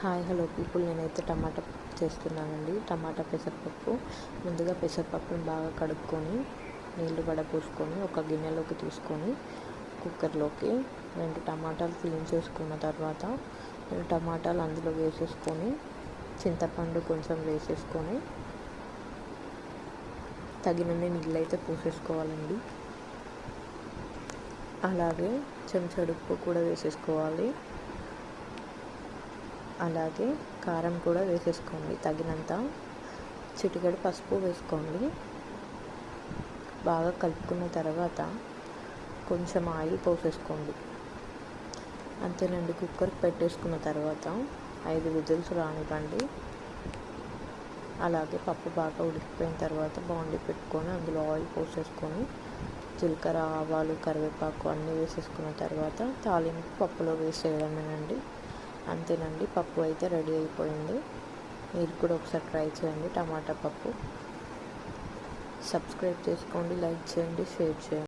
Hi hello people. నేనైతే టమాటా పప్పు చేస్తున్నానండి. టమాటా పెసరపప్పు. ముందుగా పెసరపప్పుని బాగా కడుక్కొని నీళ్ళు వడపోసుకొని ఒక గిన్నెలోకి తీసుకొని కుక్కర్లోకి రెండు టమాటాలు క్లీన్ చేసుకున్న తర్వాత రెండు టమాటాలు అందులో వేసేసుకొని చింతపండు కొంచెం వేసేసుకొని తగినన్ని నీళ్ళు అయితే పోసేసుకోవాలండి. అలాగే చెంచాడు ఉప్పు కూడా వేసేసుకోవాలి. అలాగే కారం కూడా వేసేసుకోండి తగినంత. చిటికెడు పసుపు వేసుకోండి. బాగా కలుపుకున్న తర్వాత కొంచెం ఆయిల్ పోసేసుకోండి. అంతేనండి కుక్కర్ పెట్టేసుకున్న తర్వాత ఐదు విజిల్స్ రానివ్వండి. అలాగే పప్పు బాగా ఉడికిపోయిన తర్వాత బాండి పెట్టుకొని అందులో ఆయిల్ పోసేసుకొని జీలకర్ర ఆవాలు కరివేపాకు అన్నీ వేసేసుకున్న తర్వాత తాలింపు పప్పులో వేసేయడమేనండి. అంతేనండి పప్పు అయితే రెడీ అయిపోయింది. మీరు కూడా ఒకసారి ట్రై చేయండి టమాటా పప్పు. సబ్స్క్రైబ్ చేసుకోండి లైక్ చేయండి షేర్ చేయండి.